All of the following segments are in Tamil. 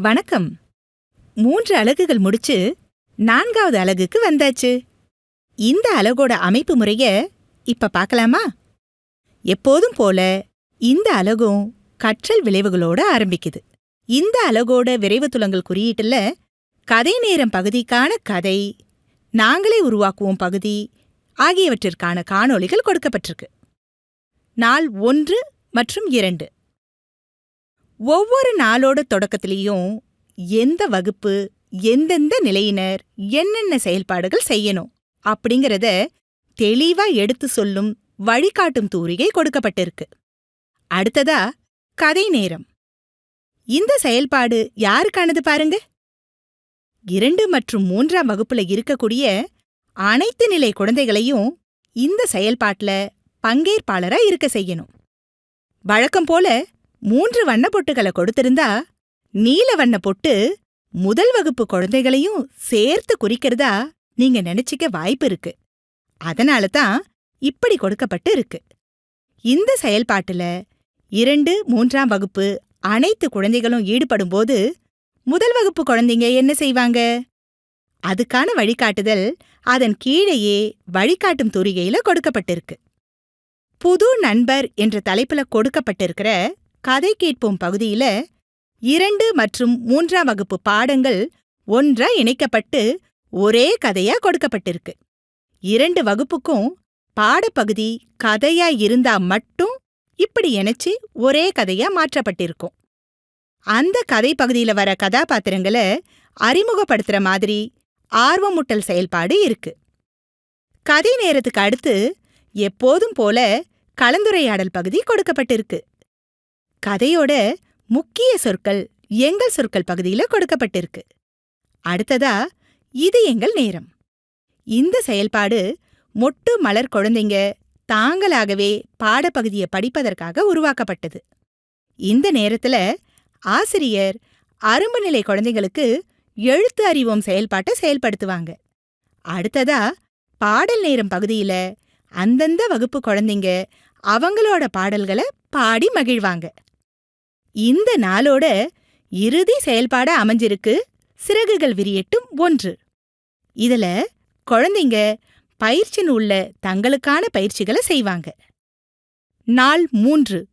வணக்கம். மூன்று அலகுகள் முடிச்சு நான்காவது அலகுக்கு வந்தாச்சு. இந்த அலகோட அமைப்பு முறைய இப்ப பார்க்கலாமா எப்போதும் போல இந்த அலகும் கற்றல் விளைவுகளோட ஆரம்பிக்குது. இந்த அலகோட விரைவு துலங்கல் குறியீட்டுல கதை நேரம் பகுதிக்கான கதை நாங்களே உருவாக்குவோம் பகுதி ஆகியவற்றிற்கான காணொளிகள் கொடுக்கப்பட்டிருக்கு. நாள் ஒன்று மற்றும் இரண்டு. ஒவ்வொரு நாளோட தொடக்கத்திலையும் எந்த வகுப்பு எந்தெந்த நிலையினர் என்னென்ன செயல்பாடுகள் செய்யணும் அப்படிங்கறத தெளிவா எடுத்து சொல்லும் வழிகாட்டும் தூரிகை கொடுக்கப்பட்டிருக்கு. அடுத்ததா கதை நேரம். இந்த செயல்பாடு யாருக்கானது பாருங்க? இரண்டு மற்றும் மூன்றாம் வகுப்புல இருக்கக்கூடிய அனைத்து நிலை குழந்தைகளையும் இந்த செயல்பாட்டுல பங்கேற்பாளரா இருக்க செய்யணும். வழக்கம் போல மூன்று வண்ணப் பொட்டுகளை கொடுத்திருந்தா நீல வண்ணப் பொட்டு முதல் வகுப்பு குழந்தைகளையும் சேர்த்து குறிக்கிறதா நீங்க நினைச்சுக்க வாய்ப்பு இருக்கு. அதனால தான் இப்படி கொடுக்கப்பட்டு இருக்கு. இந்த செயல்பாட்டுல இரண்டு மூன்றாம் வகுப்பு அனைத்து குழந்தைகளும் ஈடுபடும்போது முதல் வகுப்பு குழந்தைங்க என்ன செய்வாங்க? அதுக்கான வழிகாட்டுதல் அதன் கீழேயே வழிகாட்டும் தூரிகையில கொடுக்கப்பட்டிருக்கு. புது நண்பர் என்ற தலைப்புல கொடுக்கப்பட்டிருக்கிற கதை கேட்போம் பகுதியில இரண்டு மற்றும் மூன்றாம் வகுப்பு பாடங்கள் ஒன்றா இணைக்கப்பட்டு ஒரே கதையா கொடுக்கப்பட்டிருக்கு. இரண்டு வகுப்புக்கும் பாடப்பகுதி கதையா இருந்தா மட்டும் இப்படி இணைச்சு ஒரே கதையா மாற்றப்பட்டிருக்கும். அந்த கதை பகுதியில வர கதாபாத்திரங்களை அறிமுகப்படுத்துற மாதிரி ஆர்வமூட்டல் செயல்பாடு இருக்கு. கதை நேரத்துக்கு அடுத்து எப்போதும் போல கலந்துரையாடல் பகுதி கொடுக்கப்பட்டிருக்கு. கதையோட முக்கிய சொற்கள் எங்கள் சொற்கள் பகுதியில கொடுக்கப்பட்டிருக்கு. அடுத்ததா இது எங்கள் நேரம். இந்த செயல்பாடு மொட்டு மலர் குழந்தைங்க தாங்களாகவே பாடப்பகுதியை படிப்பதற்காக உருவாக்கப்பட்டது. இந்த நேரத்துல ஆசிரியர் அரும்பு நிலை குழந்தைங்களுக்கு எழுத்து அறிவோம் செயல்பாட்டை செயல்படுத்துவாங்க. அடுத்ததா பாடல் நேரம் பகுதியில அந்தந்த வகுப்பு குழந்தைங்க அவங்களோட பாடல்களை பாடி மகிழ்வாங்க. இந்த நாளோட இறுதி செயல்பாடா அமைஞ்சிருக்கு. சிறகுகள் விரியட்டும் ஒன்று. இதுல குழந்தைங்க பயிற்சி நூல்ல தங்களுக்கான பயிற்சிகளை செய்வாங்க. நாள் மூன்று.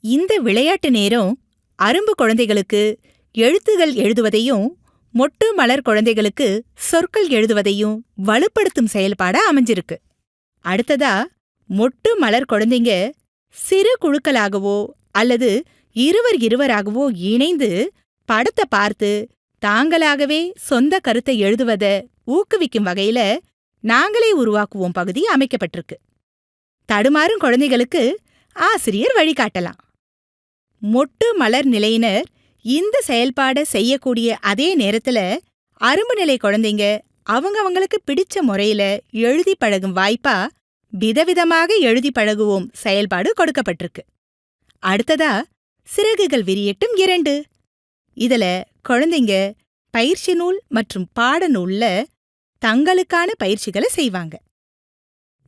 இந்த விளையாட்டு நேரம் அரும்பு குழந்தைகளுக்கு எழுத்துகள் எழுதுவதையும் மொட்டு மலர் குழந்தைகளுக்கு சொற்கள் எழுதுவதையும் வலுப்படுத்தும் செயல்பாடா அமைஞ்சிருக்கு. அடுத்ததா மொட்டு மலர் குழந்தைங்க சிறு குழுக்களாகவோ அல்லது இருவர் இருவராகவோ இணைந்து படத்தை பார்த்து தாங்களாகவே சொந்த கருத்தை எழுதுவத ஊக்குவிக்கும் வகையில நாங்களே உருவாக்குவோம் பகுதி அமைக்கப்பட்டிருக்கு. தடுமாறும் குழந்தைகளுக்கு ஆசிரியர் வழிகாட்டலாம். மொட்டு மலர் நிலையினர் இந்த செயல்பாட செய்யக்கூடிய அதே நேரத்துல அரும்பு நிலை குழந்தைங்க அவங்க அவங்களுக்கு பிடிச்ச முறையில எழுதி பழகும் வாய்ப்பா விதவிதமாக எழுதி பழகுவோம் செயல்பாடு கொடுக்கப்பட்டிருக்கு. அடுத்ததா சிறகுகள் விரியட்டும் இரண்டு. இதுல குழந்தைங்க பயிற்சி நூல் மற்றும் பாடநூல்ல தங்களுக்கான பயிற்சிகளை செய்வாங்க.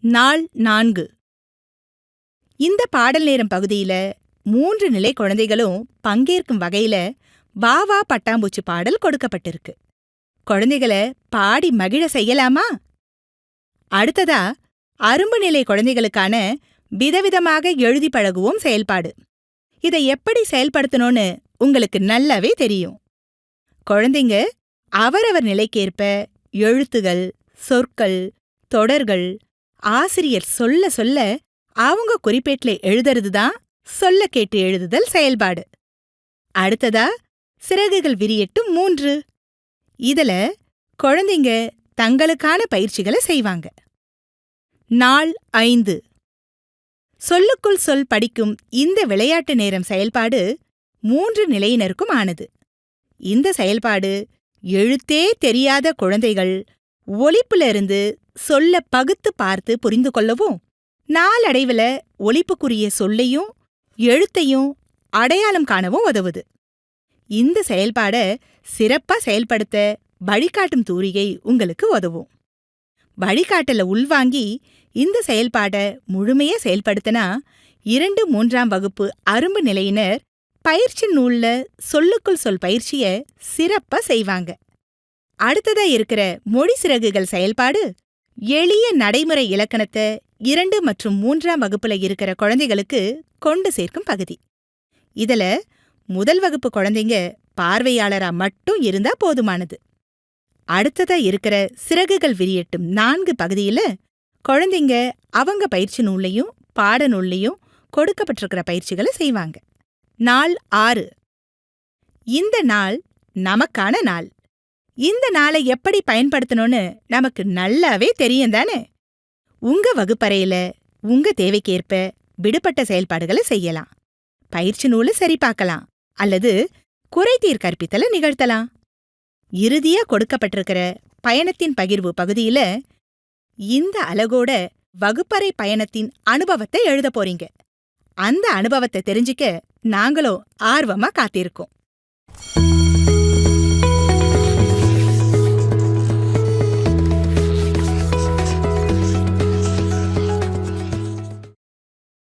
நாள் நான்கு. இந்த பாடல் நேரம் பகுதியில மூன்று நிலை குழந்தைகளும் பங்கேற்கும் வகையில வா வா பட்டாம்பூச்சி பாடல் கொடுக்கப்பட்டிருக்கு. குழந்தைகளை பாடி மகிழ செய்யலாமா? அடுத்ததா அரும்பு நிலை குழந்தைகளுக்கான விதவிதமாக எழுதி பழகுவோம் செயல்பாடு. இதை எப்படி செயல்படுத்தணும்னு உங்களுக்கு நல்லாவே தெரியும். குழந்தைங்க அவரவர் நிலைக்கேற்ப எழுத்துகள் சொற்கள் தொடர்கள் ஆசிரியர் சொல்ல சொல்ல அவங்க குறிப்பேட்ல எழுதுறது தான் சொல்ல கேட்டு எழுதுதல் செயல்பாடு. அடுத்ததா சிறகுகள் விரியட்டும் மூன்று. இதுல குழந்தைங்க தங்களுக்கான பயிற்சிகளை செய்வாங்க. நாள் ஐந்து. சொல்லுக்குள் சொல் படிக்கும் இந்த விளையாட்டு நேரம் செயல்பாடு மூன்று நிலையினருக்கும் ஆனது. இந்த செயல்பாடு எழுத்தே தெரியாத குழந்தைகள் ஒலிப்புல இருந்து சொல்ல பகுத்து பார்த்து புரிந்து கொள்ளவும் நாளடைவுல ஒலிப்புக்குரிய சொல்லையும் எழுத்தையும் அடையாளம் காணவும் உதவுது. இந்த செயல்பாட சிறப்பா செயல்படுத்த வழிகாட்டும் தூரிகை உங்களுக்கு உதவும். வழிகாட்டல உள்வாங்கி இந்த செயல்பாட முழுமையா செயல்படுத்தினா இரண்டு மூன்றாம் வகுப்பு அரும்பு நிலையினர் பயிற்சி நூல்ல சொல்லுக்குள் சொல் பயிற்சிய சிறப்பா செய்வாங்க. அடுத்ததா இருக்கிற மொழி சிறகுகள் செயல்பாடு எளிய நடைமுறை இலக்கணத்தை இரண்டு மற்றும் மூன்றாம் வகுப்புல இருக்கிற குழந்தைகளுக்கு கொண்டு சேர்க்கும் பகுதி. இதுல முதல் வகுப்பு குழந்தைங்க பார்வையாளரா மட்டும் இருந்தா போதுமானது. அடுத்ததா இருக்கிற சிறகுகள் விரியட்டும் நான்கு பகுதியில குழந்தைங்க அவங்க பயிற்சி நூல்லையும் பாட நூல்லையும் கொடுக்கப்பட்டிருக்கிற பயிற்சிகளை செய்வாங்க. நாள் ஆறு. இந்த நாள் நமக்கான நாள். இந்த நாளை எப்படி பயன்படுத்தணும்னு நமக்கு நல்லாவே தெரியும் தானே? உங்க வகுப்பறையில உங்க தேவைக்கேற்ப விடுபட்ட செயல்பாடுகளை செய்யலாம். பயிற்சி நூலை சரி பார்க்கலாம் அல்லது குறைதீர் கற்பித்தலை நிகழ்த்தலாம். இறுதியா கொடுக்கப்பட்டிருக்கிற பயணத்தின் பகிர்வு பகுதியில இந்த அலகோட வகுப்பறை பயணத்தின் அனுபவத்தை எழுத போறீங்க. அந்த அனுபவத்தை தெரிஞ்சுக்க நாங்களும் ஆர்வமா காத்திருக்கோம்.